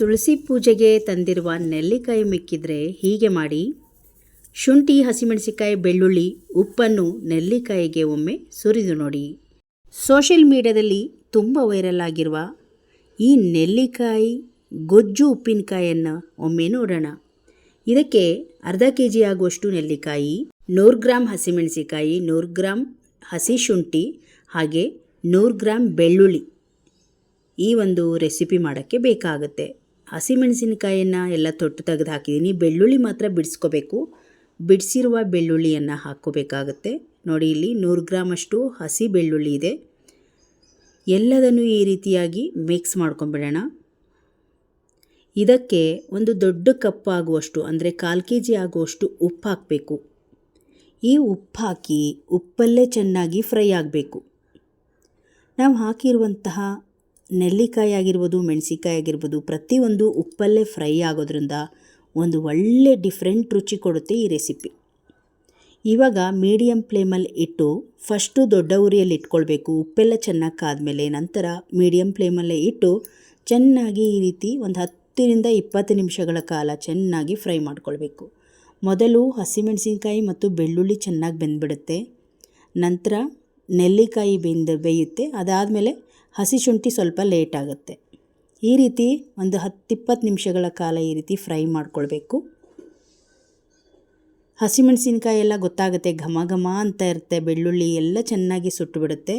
ತುಳಸಿ ಪೂಜೆಗೆ ತಂದಿರುವ ನೆಲ್ಲಿಕಾಯಿ ಮಿಕ್ಕಿದ್ರೆ ಹೀಗೆ ಮಾಡಿ. ಶುಂಠಿ ಹಸಿಮೆಣಸಿಕಾಯಿ ಬೆಳ್ಳುಳ್ಳಿ, ಉಪ್ಪನ್ನು ನೆಲ್ಲಿಕಾಯಿಗೆ ಒಮ್ಮೆ ಸುರಿದು ನೋಡಿ. ಸೋಷಿಯಲ್ ಮೀಡಿಯಾದಲ್ಲಿ ತುಂಬ ವೈರಲ್ ಆಗಿರುವ ಈ ನೆಲ್ಲಿಕಾಯಿ, ಗೊಜ್ಜು ಉಪ್ಪಿನಕಾಯನ್ನು ಒಮ್ಮೆ ನೋಡೋಣ. ಇದಕ್ಕೆ ಅರ್ಧ ಕೆ ಜಿ ಆಗುವಷ್ಟು ನೆಲ್ಲಿಕಾಯಿ, ನೂರು ಗ್ರಾಮ್ ಹಸಿಮೆಣಸಿಕಾಯಿ ನೂರು ಗ್ರಾಮ್ ಹಸಿ ಶುಂಠಿ, ಹಾಗೆ ನೂರು ಗ್ರಾಮ್ ಬೆಳ್ಳುಳ್ಳಿ ಈ ಒಂದು ರೆಸಿಪಿ ಮಾಡೋಕ್ಕೆ ಬೇಕಾಗುತ್ತೆ. ಹಸಿಮೆಣಸಿನಕಾಯನ್ನು ಎಲ್ಲ ತೊಟ್ಟು ತೆಗೆದು ಹಾಕಿದ್ದೀನಿ. ಬೆಳ್ಳುಳ್ಳಿ ಮಾತ್ರ ಬಿಡಿಸ್ಕೋಬೇಕು. ಬಿಡಿಸಿರುವ ಬೆಳ್ಳುಳ್ಳಿಯನ್ನು ಹಾಕ್ಕೋಬೇಕಾಗತ್ತೆ. ನೋಡಿ, ಇಲ್ಲಿ ನೂರು ಗ್ರಾಮಷ್ಟು ಹಸಿ ಬೆಳ್ಳುಳ್ಳಿ ಇದೆ. ಎಲ್ಲದನ್ನು ಈ ರೀತಿಯಾಗಿ ಮಿಕ್ಸ್ ಮಾಡ್ಕೊಂಬಿಡೋಣ ಇದಕ್ಕೆ ಒಂದು ದೊಡ್ಡ ಕಪ್ ಆಗುವಷ್ಟು, ಅಂದರೆ ಕಾಲು ಕೆ ಜಿ ಆಗುವಷ್ಟು ಉಪ್ಪು ಹಾಕಬೇಕು. ಈ ಉಪ್ಪು ಹಾಕಿ ಉಪ್ಪಲ್ಲೇ ಚೆನ್ನಾಗಿ ಫ್ರೈ ಆಗಬೇಕು. ನಾವು ಹಾಕಿರುವಂತಹ ನೆಲ್ಲಿಕಾಯಿ ಆಗಿರ್ಬೋದು ಮೆಣಸಿಕಾಯಿ ಆಗಿರ್ಬೋದು, ಪ್ರತಿಯೊಂದು ಉಪ್ಪಲ್ಲೇ ಫ್ರೈ ಆಗೋದ್ರಿಂದ ಒಂದು ಒಳ್ಳೆ ಡಿಫ್ರೆಂಟ್ ರುಚಿ ಕೊಡುತ್ತೆ ಈ ರೆಸಿಪಿ ಇವಾಗ ಮೀಡಿಯಂ ಫ್ಲೇಮಲ್ಲಿ ಇಟ್ಟು ಫಸ್ಟು ದೊಡ್ಡ ಉರಿಯಲ್ಲಿ ಇಟ್ಕೊಳ್ಬೇಕು. ಉಪ್ಪೆಲ್ಲ ಚೆನ್ನಾಗಿ ಕಾದ್ಮೇಲೆ ನಂತರ ಮೀಡಿಯಂ ಫ್ಲೇಮಲ್ಲೇ ಇಟ್ಟು ಚೆನ್ನಾಗಿ ಈ ರೀತಿ ಒಂದು ಹತ್ತರಿಂದ ಇಪ್ಪತ್ತು ನಿಮಿಷಗಳ ಕಾಲ ಚೆನ್ನಾಗಿ ಫ್ರೈ ಮಾಡ್ಕೊಳ್ಬೇಕು. ಮೊದಲು ಹಸಿಮೆಣಸಿನ್ಕಾಯಿ ಮತ್ತು ಬೆಳ್ಳುಳ್ಳಿ ಚೆನ್ನಾಗಿ ಬೆಂದ್ಬಿಡುತ್ತೆ. ನಂತರ ನೆಲ್ಲಿಕಾಯಿ ಬೆಂದು ಬೇಯುತ್ತೆ. ಅದಾದಮೇಲೆ ಹಸಿ ಶುಂಠಿ ಸ್ವಲ್ಪ ಲೇಟ್ ಆಗುತ್ತೆ. ಈ ರೀತಿ ಒಂದು ಹತ್ತಿಪ್ಪತ್ತು ನಿಮಿಷಗಳ ಕಾಲ ಈ ರೀತಿ ಫ್ರೈ ಮಾಡ್ಕೊಳ್ಬೇಕು. ಹಸಿಮೆಣಸಿನ್ಕಾಯಿ ಎಲ್ಲ ಗೊತ್ತಾಗುತ್ತೆ, ಘಮ ಘಮ ಅಂತ ಇರುತ್ತೆ, ಬೆಳ್ಳುಳ್ಳಿ ಎಲ್ಲ ಚೆನ್ನಾಗಿ ಸುಟ್ಟು ಬಿಡುತ್ತೆ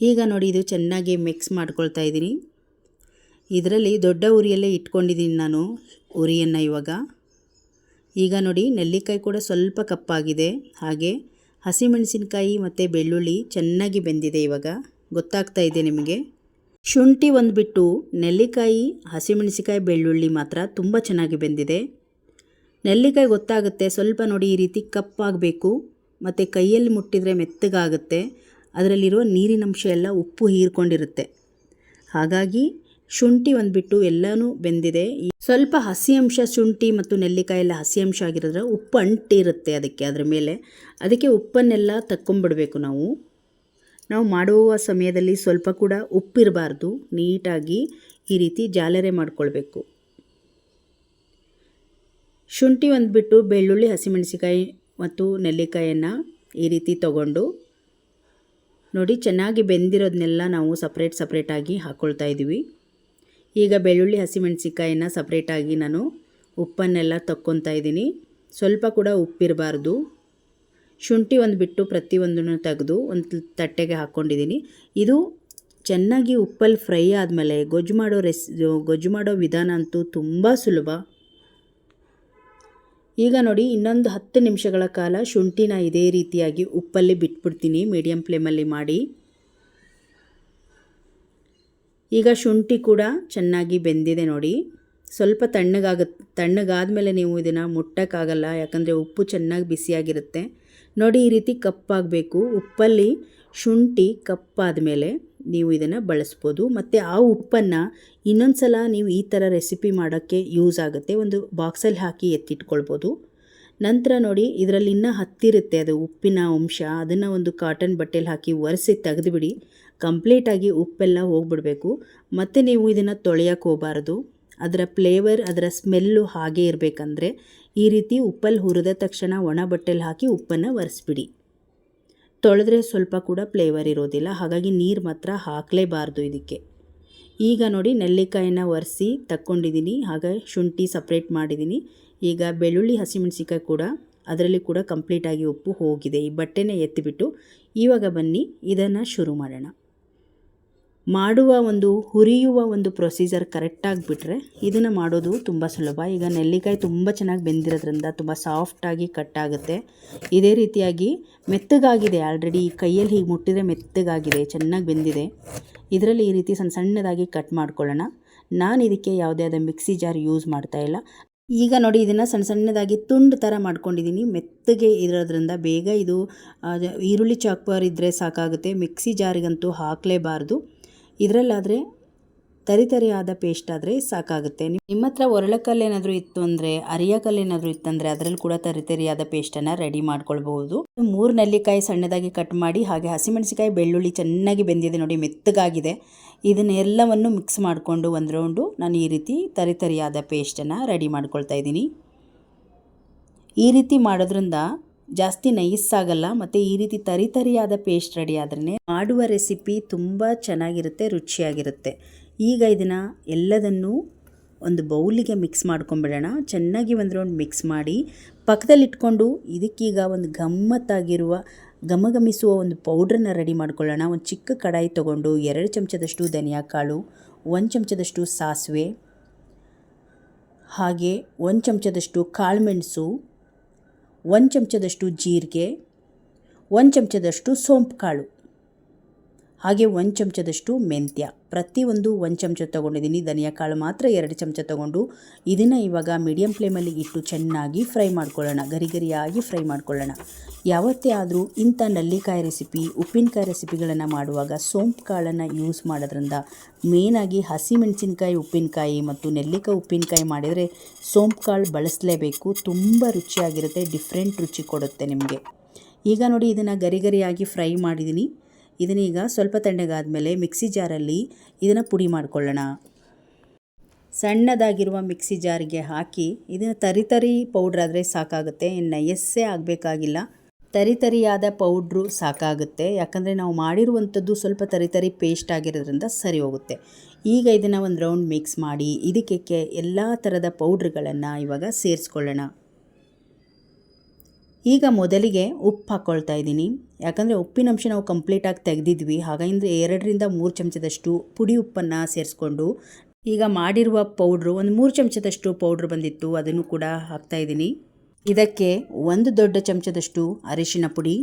ಈಗ ನೋಡಿ ಇದು ಚೆನ್ನಾಗಿ ಮಿಕ್ಸ್ ಮಾಡ್ಕೊಳ್ತಾ ಇದ್ದೀನಿ. ಇದರಲ್ಲಿ ದೊಡ್ಡ ಉರಿಯಲ್ಲೇ ಇಟ್ಕೊಂಡಿದ್ದೀನಿ ನಾನು ಉರಿಯನ್ನು ಇವಾಗ. ಈಗ ನೋಡಿ ನೆಲ್ಲಿಕಾಯಿ ಕೂಡ ಸ್ವಲ್ಪ ಕಪ್ಪಾಗಿದೆ. ಹಾಗೆ ಹಸಿಮೆಣಸಿನ್ಕಾಯಿ ಮತ್ತು ಬೆಳ್ಳುಳ್ಳಿ ಚೆನ್ನಾಗಿ ಬೆಂದಿದೆ ಇವಾಗ. ಗೊತ್ತಾಗ್ತಾ ಇದೆ ನಿಮಗೆ? ಶುಂಠಿ ಒಂದು ಬಿಟ್ಟು ನೆಲ್ಲಿಕಾಯಿ, ಹಸಿಮೆಣಸಿಕಾಯಿ, ಬೆಳ್ಳುಳ್ಳಿ ಮಾತ್ರ ತುಂಬ ಚೆನ್ನಾಗಿ ಬೆಂದಿದೆ. ನೆಲ್ಲಿಕಾಯಿ ಗೊತ್ತಾಗುತ್ತೆ, ಸ್ವಲ್ಪ ನೋಡಿ ಈ ರೀತಿ ಕಪ್ಪಾಗಬೇಕು, ಮತ್ತು ಕೈಯಲ್ಲಿ ಮುಟ್ಟಿದರೆ ಮೆತ್ತಗಾಗುತ್ತೆ, ಅದರಲ್ಲಿರೋ ನೀರಿನಂಶ ಎಲ್ಲ ಉಪ್ಪು ಹೀರ್ಕೊಂಡಿರುತ್ತೆ. ಹಾಗಾಗಿ ಶುಂಠಿ ಒಂದು ಬಿಟ್ಟು ಎಲ್ಲನೂ ಬೆಂದಿದೆ. ಸ್ವಲ್ಪ ಹಸಿ ಅಂಶ ಶುಂಠಿ ಮತ್ತು ನೆಲ್ಲಿಕಾಯಿ ಎಲ್ಲ ಹಸಿ ಅಂಶ ಆಗಿರೋದ್ರೆ ಉಪ್ಪು ಅಂಟಿರುತ್ತೆ ಅದಕ್ಕೆ, ಅದರ ಮೇಲೆ. ಅದಕ್ಕೆ ಉಪ್ಪನ್ನೆಲ್ಲ ತಕ್ಕೊಂಬಿಡಬೇಕು ನಾವು. ನಾವು ಮಾಡುವ ಸಮಯದಲ್ಲಿ ಸ್ವಲ್ಪ ಕೂಡ ಉಪ್ಪಿರಬಾರ್ದು. ನೀಟಾಗಿ ಈ ರೀತಿ ಜಾಲರೆ ಮಾಡಿಕೊಳ್ಬೇಕು. ಶುಂಠಿ ಒಂದ್ಬಿಟ್ಟು ಬೆಳ್ಳುಳ್ಳಿ ಹಸಿಮೆಣಸಿಕಾಯಿ ಮತ್ತು ನೆಲ್ಲಿಕಾಯನ್ನು ಈ ರೀತಿ ತಗೊಂಡು ನೋಡಿ ಚೆನ್ನಾಗಿ ಬೆಂದಿರೋದನ್ನೆಲ್ಲ ನಾವು ಸಪ್ರೇಟ್ ಸಪ್ರೇಟಾಗಿ ಹಾಕ್ಕೊಳ್ತಾ ಇದ್ದೀವಿ. ಈಗ ಬೆಳ್ಳುಳ್ಳಿ ಹಸಿಮೆಣಸಿಕಾಯಿನ ಸಪ್ರೇಟಾಗಿ ನಾನು ಉಪ್ಪನ್ನೆಲ್ಲ ತಕ್ಕೊತಾ ಇದ್ದೀನಿ. ಸ್ವಲ್ಪ ಕೂಡ ಉಪ್ಪಿರಬಾರ್ದು. ಶುಂಠಿ ಒಂದು ಬಿಟ್ಟು ಪ್ರತಿಯೊಂದನ್ನು ತೆಗೆದು ಒಂದು ತಟ್ಟೆಗೆ ಹಾಕ್ಕೊಂಡಿದ್ದೀನಿ ಇದು ಚೆನ್ನಾಗಿ ಉಪ್ಪಲ್ಲಿ ಫ್ರೈ ಆದಮೇಲೆ ಗೊಜ್ಜು ಮಾಡೋ ರೆಸ್, ಗೊಜ್ಜು ಮಾಡೋ ವಿಧಾನ ಅಂತೂ ತುಂಬ ಸುಲಭ. ಈಗ ನೋಡಿ, ಇನ್ನೊಂದು ಹತ್ತು ನಿಮಿಷಗಳ ಕಾಲ ಶುಂಠಿನ ಇದೇ ರೀತಿಯಾಗಿ ಉಪ್ಪಲ್ಲಿ ಬಿಟ್ಬಿಡ್ತೀನಿ ಮೀಡಿಯಮ್ ಫ್ಲೇಮಲ್ಲಿ ಮಾಡಿ. ಈಗ ಶುಂಠಿ ಕೂಡ ಚೆನ್ನಾಗಿ ಬೆಂದಿದೆ ನೋಡಿ. ಸ್ವಲ್ಪ ತಣ್ಣಗಾಗುತ್ತೆ ತಣ್ಣಗಾದ್ಮೇಲೆ ನೀವು ಇದನ್ನು ಮುಟ್ಟೋಕ್ಕಾಗಲ್ಲ, ಯಾಕಂದರೆ ಉಪ್ಪು ಚೆನ್ನಾಗಿ ಬಿಸಿಯಾಗಿರುತ್ತೆ. ನೋಡಿ ಈ ರೀತಿ ಕಪ್ಪಾಗಬೇಕು. ಉಪ್ಪಲ್ಲಿ ಶುಂಠಿ ಕಪ್ಪಾದ ಮೇಲೆ ನೀವು ಇದನ್ನು ಬಳಸ್ಬೋದು. ಮತ್ತು ಆ ಉಪ್ಪನ್ನು ಇನ್ನೊಂದು ಸಲ ನೀವು ಈ ಥರ ರೆಸಿಪಿ ಮಾಡೋಕ್ಕೆ ಯೂಸ್ ಆಗುತ್ತೆ. ಒಂದು ಬಾಕ್ಸಲ್ಲಿ ಹಾಕಿ ಎತ್ತಿಟ್ಕೊಳ್ಬೋದು. ನಂತರ ನೋಡಿ ಇದರಲ್ಲಿ ಇನ್ನೂ ಹತ್ತಿರುತ್ತೆ ಅದು ಉಪ್ಪಿನ ಅಂಶ. ಅದನ್ನು ಒಂದು ಕಾಟನ್ ಬಟ್ಟೆಲಿ ಹಾಕಿ ಒರೆಸಿ ತೆಗೆದುಬಿಡಿ. ಕಂಪ್ಲೀಟಾಗಿ ಉಪ್ಪೆಲ್ಲ ಹೋಗ್ಬಿಡಬೇಕು. ಮತ್ತು ನೀವು ಇದನ್ನು ತೊಳೆಯೋಕ್ಕೆ ಹೋಗಬಾರ್ದು. ಅದರ ಫ್ಲೇವರ್, ಅದರ ಸ್ಮೆಲ್ಲು ಹಾಗೆ ಇರಬೇಕಂದ್ರೆ ಈ ರೀತಿ ಉಪ್ಪಲ್ಲಿ ಹುರಿದ ತಕ್ಷಣ ಒಣ ಬಟ್ಟೆಲಿ ಹಾಕಿ ಉಪ್ಪನ್ನು ಒರೆಸ್ಬಿಡಿ. ತೊಳೆದ್ರೆ ಸ್ವಲ್ಪ ಕೂಡ ಫ್ಲೇವರ್ ಇರೋದಿಲ್ಲ, ಹಾಗಾಗಿ ನೀರು ಮಾತ್ರ ಹಾಕಲೇಬಾರ್ದು ಇದಕ್ಕೆ. ಈಗ ನೋಡಿ ನೆಲ್ಲಿಕಾಯಿನ ಒರೆಸಿ ತಕ್ಕೊಂಡಿದ್ದೀನಿ ಹಾಗೆ ಶುಂಠಿ ಸಪ್ರೇಟ್ ಮಾಡಿದ್ದೀನಿ ಈಗ ಬೆಳ್ಳುಳ್ಳಿ ಹಸಿಮೆಣಸಿಕಾಯಿ ಕೂಡ ಅದರಲ್ಲಿ ಕೂಡ ಕಂಪ್ಲೀಟಾಗಿ ಉಪ್ಪು ಹೋಗಿದೆ. ಈ ಬಟ್ಟೆನೇ ಎತ್ತಿಬಿಟ್ಟು ಇವಾಗ ಬನ್ನಿ, ಇದನ್ನು ಶುರು ಮಾಡೋಣ. ಮಾಡುವ ಒಂದು, ಹುರಿಯುವ ಒಂದು ಪ್ರೊಸೀಜರ್ ಕರೆಕ್ಟಾಗಿ ಬಿಟ್ಟರೆ ಇದನ್ನು ಮಾಡೋದು ತುಂಬ ಸುಲಭ. ಈಗ ನೆಲ್ಲಿಕಾಯಿ ತುಂಬ ಚೆನ್ನಾಗಿ ಬೆಂದಿರೋದ್ರಿಂದ ತುಂಬ ಸಾಫ್ಟಾಗಿ ಕಟ್ ಆಗುತ್ತೆ. ಇದೇ ರೀತಿಯಾಗಿ ಮೆತ್ತಗಾಗಿದೆ. ಆಲ್ರೆಡಿ ಕೈಯಲ್ಲಿ ಹೀಗೆ ಮುಟ್ಟಿದರೆ ಮೆತ್ತಗಾಗಿದೆ, ಚೆನ್ನಾಗಿ ಬೆಂದಿದೆ. ಇದರಲ್ಲಿ ಈ ರೀತಿ ಸಣ್ಣ ಸಣ್ಣದಾಗಿ ಕಟ್ ಮಾಡ್ಕೊಳ್ಳೋಣ. ನಾನು ಇದಕ್ಕೆ ಯಾವುದೇ ಆದ ಮಿಕ್ಸಿ ಜಾರ್ ಯೂಸ್ ಮಾಡ್ತಾ ಇಲ್ಲ. ಈಗ ನೋಡಿ, ಇದನ್ನು ಸಣ್ಣ ಸಣ್ಣದಾಗಿ ತುಂಡು ಥರ ಮಾಡ್ಕೊಂಡಿದ್ದೀನಿ ಮೆತ್ತಗೆ ಇರೋದ್ರಿಂದ ಬೇಗ ಇದು ಈರುಳ್ಳಿ ಚಾಕ್ಪರ್ ಇದ್ದರೆ ಸಾಕಾಗುತ್ತೆ. ಮಿಕ್ಸಿ ಜಾರಿಗಂತೂ ಹಾಕಲೇಬಾರ್ದು. ಇದರಲ್ಲಾದರೆ ತರಿತರಿಯಾದ ಪೇಸ್ಟ್ ಆದರೆ ಸಾಕಾಗುತ್ತೆ. ನಿಮ್- ನಿಮ್ಮ ಹತ್ರ ಒರಳಕಲ್ಲು ಏನಾದರೂ ಇತ್ತು ಅಂದರೆ ಅರಿಯಕಲ್ಲು ಏನಾದರೂ ಇತ್ತಂದರೆ ಅದರಲ್ಲಿ ಕೂಡ ತರಿತರಿಯಾದ ಪೇಸ್ಟನ್ನು ರೆಡಿ ಮಾಡ್ಕೊಳ್ಬಹುದು. ಮೂರು ನೆಲ್ಲಿಕಾಯಿ ಸಣ್ಣದಾಗಿ ಕಟ್ ಮಾಡಿ, ಹಾಗೆ ಹಸಿಮೆಣಸಿಕಾಯಿ ಬೆಳ್ಳುಳ್ಳಿ ಚೆನ್ನಾಗಿ ಬೆಂದಿದೆ ನೋಡಿ, ಮೆತ್ತಗಾಗಿದೆ. ಇದನ್ನೆಲ್ಲವನ್ನು ಮಿಕ್ಸ್ ಮಾಡಿಕೊಂಡು ಒಂದು ರೌಂಡು ನಾನು ಈ ರೀತಿ ತರಿತರಿಯಾದ ಪೇಸ್ಟನ್ನು ರೆಡಿ ಮಾಡ್ಕೊಳ್ತಾ ಇದ್ದೀನಿ. ಈ ರೀತಿ ಮಾಡೋದ್ರಿಂದ ಜಾಸ್ತಿ ನೈಸ್ ಆಗಲ್ಲ, ಮತ್ತು ಈ ರೀತಿ ತರಿ ತರಿಯಾದ ಪೇಸ್ಟ್ ರೆಡಿ ಆದ್ರೇ ಮಾಡುವ ರೆಸಿಪಿ ತುಂಬ ಚೆನ್ನಾಗಿರುತ್ತೆ, ರುಚಿಯಾಗಿರುತ್ತೆ. ಈಗ ಇದನ್ನು ಎಲ್ಲದನ್ನೂ ಒಂದು ಬೌಲಿಗೆ ಮಿಕ್ಸ್ ಮಾಡ್ಕೊಂಬಿಡೋಣ. ಚೆನ್ನಾಗಿ ಒಂದು ರೌಂಡ್ ಮಿಕ್ಸ್ ಮಾಡಿ ಪಕ್ಕದಲ್ಲಿಟ್ಕೊಂಡು ಇದಕ್ಕೀಗ ಒಂದು ಗಮ್ಮತ್ತಾಗಿರುವ ಗಮಗಮಿಸುವ ಒಂದು ಪೌಡ್ರನ್ನ ರೆಡಿ ಮಾಡ್ಕೊಳ್ಳೋಣ. ಒಂದು ಚಿಕ್ಕ ಕಡಾಯಿ ತೊಗೊಂಡು ಎರಡು ಚಮಚದಷ್ಟು ಧನಿಯಾ ಕಾಳು, ಒಂದು ಚಮಚದಷ್ಟು ಸಾಸಿವೆ, ಹಾಗೆ ಒಂದು ಚಮಚದಷ್ಟು ಕಾಳುಮೆಣಸು ಒಂದು ಚಮಚದಷ್ಟು ಜೀರಿಗೆ ಒಂದು ಚಮಚದಷ್ಟು ಸೋಂಪು ಕಾಳು. ಹಾಗೆ ಒಂದು ಚಮಚದಷ್ಟು ಮೆಂತ್ಯ. ಪ್ರತಿಯೊಂದು ಒಂದು ಚಮಚ ತೊಗೊಂಡಿದ್ದೀನಿ. ಧನಿಯಾ ಕಾಳು ಮಾತ್ರ ಎರಡು ಚಮಚ ತೊಗೊಂಡು ಇದನ್ನು ಇವಾಗ ಮೀಡಿಯಂ ಫ್ಲೇಮಲ್ಲಿ ಇಟ್ಟು ಚೆನ್ನಾಗಿ ಫ್ರೈ ಮಾಡ್ಕೊಳ್ಳೋಣ. ಗರಿ ಗರಿಯಾಗಿ ಫ್ರೈ ಮಾಡ್ಕೊಳ್ಳೋಣ. ಯಾವತ್ತೇ ಆದರೂ ಇಂಥ ನಲ್ಲಿಕಾಯಿ ರೆಸಿಪಿ ಉಪ್ಪಿನಕಾಯಿ ರೆಸಿಪಿಗಳನ್ನು ಮಾಡುವಾಗ ಸೋಂಪು ಕಾಳನ್ನು ಯೂಸ್ ಮಾಡೋದ್ರಿಂದ ಮೇನಾಗಿ ಹಸಿಮೆಣಸಿನ್ಕಾಯಿ ಉಪ್ಪಿನಕಾಯಿ ಮತ್ತು ನೆಲ್ಲಿಕಾಯಿ, ಉಪ್ಪಿನಕಾಯಿ ಮಾಡಿದರೆ ಸೋಂಪು ಕಾಳು ಬಳಸಲೇಬೇಕು. ತುಂಬ ರುಚಿಯಾಗಿರುತ್ತೆ ಡಿಫ್ರೆಂಟ್ ರುಚಿ ಕೊಡುತ್ತೆ ನಿಮಗೆ. ಈಗ ನೋಡಿ ಇದನ್ನು ಗರಿಗರಿಯಾಗಿ ಫ್ರೈ ಮಾಡಿದ್ದೀನಿ. ಇದನ್ನೀಗ ಸ್ವಲ್ಪ ತಣ್ಣಗಾದಮೇಲೆ ಮಿಕ್ಸಿ ಜಾರಲ್ಲಿ ಇದನ್ನು ಪುಡಿ ಮಾಡಿಕೊಳ್ಳೋಣ. ಸಣ್ಣದಾಗಿರುವ ಮಿಕ್ಸಿ ಜಾರಿಗೆ ಹಾಕಿ ಇದನ್ನು ತರಿ ತರಿ ಪೌಡ್ರ್ ಆದರೆ ಸಾಕಾಗುತ್ತೆ. ಇನ್ನು ನಯಸ್ಸೇ ಆಗಬೇಕಾಗಿಲ್ಲ. ತರಿ ತರಿಯಾದ ಪೌಡ್ರು ಸಾಕಾಗುತ್ತೆ. ಯಾಕಂದರೆ ನಾವು ಮಾಡಿರುವಂಥದ್ದು ಸ್ವಲ್ಪ ತರಿ ತರಿ ಪೇಸ್ಟ್ ಆಗಿರೋದ್ರಿಂದ ಸರಿ ಹೋಗುತ್ತೆ. ಈಗ ಇದನ್ನು ಒಂದು ರೌಂಡ್ ಮಿಕ್ಸ್ ಮಾಡಿ ಇದಕ್ಕೆ ಎಲ್ಲ ಥರದ ಪೌಡ್ರ್ಗಳನ್ನು ಇವಾಗ ಸೇರಿಸ್ಕೊಳ್ಳೋಣ. ಈಗ ಮೊದಲಿಗೆ ಉಪ್ಪು ಹಾಕ್ಕೊಳ್ತಾ ಇದ್ದೀನಿ. ಯಾಕಂದರೆ ಉಪ್ಪಿನಂಶ ನಾವು ಕಂಪ್ಲೀಟಾಗಿ ತೆಗೆದಿದ್ವಿ. ಹಾಗಾಗಿ ಎರಡರಿಂದ ಮೂರು ಚಮಚದಷ್ಟು ಪುಡಿ ಉಪ್ಪನ್ನು ಸೇರಿಸ್ಕೊಂಡು ಈಗ ಮಾಡಿರುವ ಪೌಡ್ರು, ಒಂದು ಮೂರು ಚಮಚದಷ್ಟು ಪೌಡ್ರ್ ಬಂದಿತ್ತು, ಅದನ್ನು ಕೂಡ ಹಾಕ್ತಾಯಿದ್ದೀನಿ ಇದಕ್ಕೆ ಒಂದು ದೊಡ್ಡ ಚಮಚದಷ್ಟು ಅರಿಶಿನ ಪುಡಿ,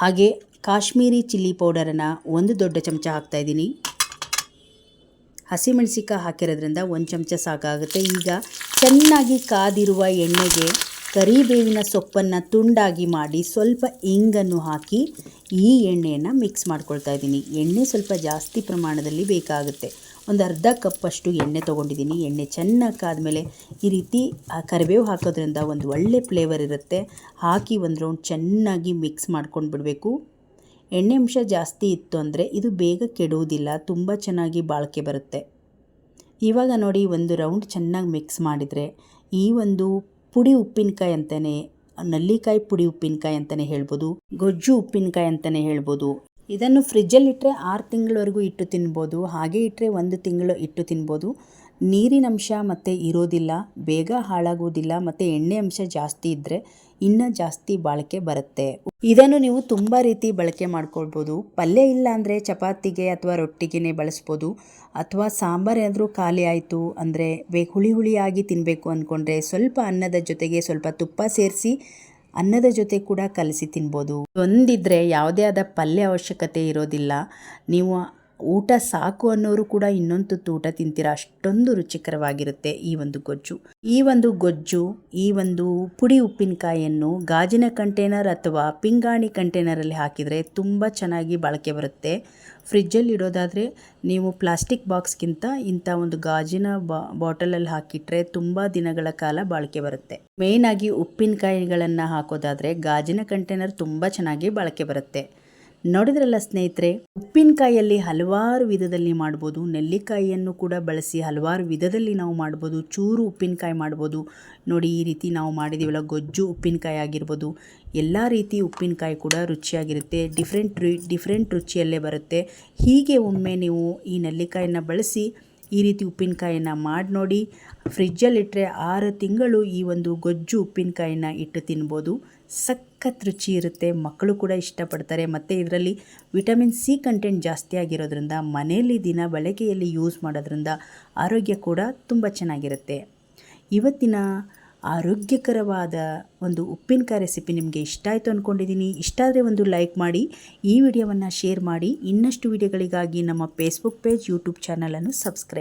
ಹಾಗೆ ಕಾಶ್ಮೀರಿ ಚಿಲ್ಲಿ ಪೌಡರನ್ನು ಒಂದು ದೊಡ್ಡ ಚಮಚ ಹಾಕ್ತಾಯಿದ್ದೀನಿ ಹಸಿಮೆಣಸಿಕಾಯಿ ಹಾಕಿರೋದ್ರಿಂದ ಒಂದು ಚಮಚ ಸಾಕಾಗುತ್ತೆ. ಈಗ ಚೆನ್ನಾಗಿ ಕಾದಿರುವ ಎಣ್ಣೆಗೆ ಕರಿಬೇವಿನ ಸೊಪ್ಪನ್ನು ತುಂಡಾಗಿ ಮಾಡಿ ಸ್ವಲ್ಪ ಇಂಗನ್ನು ಹಾಕಿ ಈ ಎಣ್ಣೆಯನ್ನು ಮಿಕ್ಸ್ ಮಾಡ್ಕೊಳ್ತಾ ಇದ್ದೀನಿ. ಎಣ್ಣೆ ಸ್ವಲ್ಪ ಜಾಸ್ತಿ ಪ್ರಮಾಣದಲ್ಲಿ ಬೇಕಾಗುತ್ತೆ. ಒಂದು ಅರ್ಧ ಕಪ್ಪಷ್ಟು ಎಣ್ಣೆ ತೊಗೊಂಡಿದ್ದೀನಿ. ಎಣ್ಣೆ ಚೆನ್ನಾಗಿ ಕಾದಮೇಲೆ ಈ ರೀತಿ ಕರಿಬೇವು ಹಾಕೋದ್ರಿಂದ ಒಂದು ಒಳ್ಳೆ ಫ್ಲೇವರ್ ಇರುತ್ತೆ. ಹಾಕಿ ಒಂದು ರೌಂಡ್ ಚೆನ್ನಾಗಿ ಮಿಕ್ಸ್ ಮಾಡ್ಕೊಂಡು ಬಿಡಬೇಕು. ಎಣ್ಣೆ ಅಂಶ ಜಾಸ್ತಿ ಇತ್ತು ಅಂದರೆ ಇದು ಬೇಗ ಕೆಡುವುದಿಲ್ಲ, ತುಂಬ ಚೆನ್ನಾಗಿ ಬಾಳಿಕೆ ಬರುತ್ತೆ. ಇವಾಗ ನೋಡಿ ಒಂದು ರೌಂಡ್ ಚೆನ್ನಾಗಿ ಮಿಕ್ಸ್ ಮಾಡಿದರೆ ಈ ಒಂದು ಪುಡಿ ಉಪ್ಪಿನಕಾಯಿ ಅಂತಲೇ ನಲ್ಲಿಕಾಯಿ ಪುಡಿ ಉಪ್ಪಿನಕಾಯಿ ಅಂತಲೇ ಹೇಳ್ಬೋದು, ಗೊಜ್ಜು ಉಪ್ಪಿನಕಾಯಿ ಅಂತಲೇ ಹೇಳ್ಬೋದು. ಇದನ್ನು ಫ್ರಿಜ್ಜಲ್ಲಿಟ್ಟರೆ ಆರು ತಿಂಗಳವರೆಗೂ ಇಟ್ಟು ತಿನ್ಬೋದು, ಹಾಗೆ ಇಟ್ಟರೆ ಒಂದು ತಿಂಗಳು ಇಟ್ಟು ತಿನ್ಬೋದು. ನೀರಿನ ಅಂಶ ಮತ್ತು ಇರೋದಿಲ್ಲ, ಬೇಗ ಹಾಳಾಗೋದಿಲ್ಲ ಮತ್ತು ಎಣ್ಣೆ ಅಂಶ ಜಾಸ್ತಿ ಇದ್ದರೆ ಇನ್ನ ಜಾಸ್ತಿ ಬಾಳಿಕೆ ಬರುತ್ತೆ. ಇದನ್ನು ನೀವು ತುಂಬ ರೀತಿ ಬಳಕೆ ಮಾಡ್ಕೊಳ್ಬೋದು. ಪಲ್ಯ ಇಲ್ಲ ಅಂದರೆ ಚಪಾತಿಗೆ ಅಥವಾ ರೊಟ್ಟಿಗೆ ಬಳಸ್ಬೋದು. ಅಥವಾ ಸಾಂಬಾರು ಏನಾದರೂ ಖಾಲಿ ಆಯಿತು ಅಂದರೆ ಬೇ ಹುಳಿ ಹುಳಿಯಾಗಿ ತಿನ್ನಬೇಕು ಅಂದ್ಕೊಂಡ್ರೆ ಸ್ವಲ್ಪ ಅನ್ನದ ಜೊತೆಗೆ ಸ್ವಲ್ಪ ತುಪ್ಪ ಸೇರಿಸಿ ಅನ್ನದ ಜೊತೆ ಕೂಡ ಕಲಸಿ ತಿನ್ಬೋದು. ಒಂದಿದ್ರೆ ಯಾವುದೇ ಆದ ಪಲ್ಯ ಅವಶ್ಯಕತೆ ಇರೋದಿಲ್ಲ. ನೀವು ಊಟ ಸಾಕು ಅನ್ನೋರು ಕೂಡ ಇನ್ನೊಂದು ತುತ್ತು ಊಟ ತಿಂತೀರಾ? ಅಷ್ಟೊಂದು ರುಚಿಕರವಾಗಿರುತ್ತೆ ಈ ಒಂದು ಗೊಜ್ಜು. ಈ ಒಂದು ಗೊಜ್ಜು, ಈ ಒಂದು ಪುಡಿ ಉಪ್ಪಿನಕಾಯಿಯನ್ನು ಗಾಜಿನ ಕಂಟೈನರ್ ಅಥವಾ ಪಿಂಗಾಣಿ ಕಂಟೈನರಲ್ಲಿ ಹಾಕಿದರೆ ತುಂಬ ಚೆನ್ನಾಗಿ ಬಾಳಿಕೆ ಬರುತ್ತೆ. ಫ್ರಿಜ್ಜಲ್ಲಿ ಇಡೋದಾದರೆ ನೀವು ಪ್ಲಾಸ್ಟಿಕ್ ಬಾಕ್ಸ್ಗಿಂತ ಇಂಥ ಒಂದು ಗಾಜಿನ ಬಾ, ಬಾಟಲಲ್ಲಿ ಹಾಕಿಟ್ರೆ ತುಂಬ ದಿನಗಳ ಕಾಲ ಬಾಳಿಕೆ ಬರುತ್ತೆ. ಮೇಯ್ನಾಗಿ ಉಪ್ಪಿನಕಾಯಿಗಳನ್ನು ಹಾಕೋದಾದರೆ ಗಾಜಿನ ಕಂಟೈನರ್ ತುಂಬ ಚೆನ್ನಾಗಿ ಬಾಳಿಕೆ ಬರುತ್ತೆ. ನೋಡಿದ್ರಲ್ಲ ಸ್ನೇಹಿತರೆ, ಉಪ್ಪಿನಕಾಯಿಯಲ್ಲಿ ಹಲವಾರು ವಿಧದಲ್ಲಿ ಮಾಡ್ಬೋದು, ನೆಲ್ಲಿಕಾಯಿಯನ್ನು ಕೂಡ ಬಳಸಿ ಹಲವಾರು ವಿಧದಲ್ಲಿ ನಾವು ಮಾಡ್ಬೋದು, ಚೂರು ಉಪ್ಪಿನಕಾಯಿ ಮಾಡ್ಬೋದು. ನೋಡಿ, ಈ ರೀತಿ ನಾವು ಮಾಡಿದ್ದೀವಲ್ಲ ಗೊಜ್ಜು ಉಪ್ಪಿನಕಾಯಿ ಆಗಿರ್ಬೋದು. ಎಲ್ಲ ರೀತಿ ಉಪ್ಪಿನಕಾಯಿ ಕೂಡ ರುಚಿಯಾಗಿರುತ್ತೆ ಡಿಫ್ರೆಂಟ್ ರು ಡಿಫ್ರೆಂಟ್ ರುಚಿಯಲ್ಲೇ ಬರುತ್ತೆ. ಹೀಗೆ ಒಮ್ಮೆ ನೀವು ಈ ನೆಲ್ಲಿಕಾಯಿನ ಬಳಸಿ, ಈ ರೀತಿ ಉಪ್ಪಿನಕಾಯಿನ ಮಾಡಿ ನೋಡಿ ಫ್ರಿಜ್ಜಲ್ಲಿಟ್ಟರೆ ಆರು ತಿಂಗಳು ಈ ಒಂದು ಗೊಜ್ಜು ಉಪ್ಪಿನಕಾಯಿನ ಇಟ್ಟು ತಿನ್ಬೋದು. ಸಖತ್ ರುಚಿ ಇರುತ್ತೆ, ಮಕ್ಕಳು ಕೂಡ ಇಷ್ಟಪಡ್ತಾರೆ. ಮತ್ತು ಇದರಲ್ಲಿ ವಿಟಮಿನ್ ಸಿ ಕಂಟೆಂಟ್ ಜಾಸ್ತಿ ಆಗಿರೋದ್ರಿಂದ, ಮನೆಯಲ್ಲಿ ದಿನ ಬಳಕೆಯಲ್ಲಿ ಯೂಸ್ ಮಾಡೋದ್ರಿಂದ ಆರೋಗ್ಯ ಕೂಡ ತುಂಬ ಚೆನ್ನಾಗಿರುತ್ತೆ. ಇವತ್ತಿನ ಆರೋಗ್ಯಕರವಾದ ಒಂದು ಉಪ್ಪಿನಕಾಯಿ ರೆಸಿಪಿ ನಿಮಗೆ ಇಷ್ಟ ಆಯಿತು ಅಂದ್ಕೊಂಡಿದ್ದೀನಿ ಇಷ್ಟ ಆದರೆ ಒಂದು ಲೈಕ್ ಮಾಡಿ, ಈ ವಿಡಿಯೋವನ್ನು ಶೇರ್ ಮಾಡಿ. ಇನ್ನಷ್ಟು ವಿಡಿಯೋಗಳಿಗಾಗಿ ನಮ್ಮ ಫೇಸ್ಬುಕ್ ಪೇಜ್ ಯೂಟ್ಯೂಬ್ ಚಾನಲನ್ನು ಸಬ್ಸ್ಕ್ರೈಬ್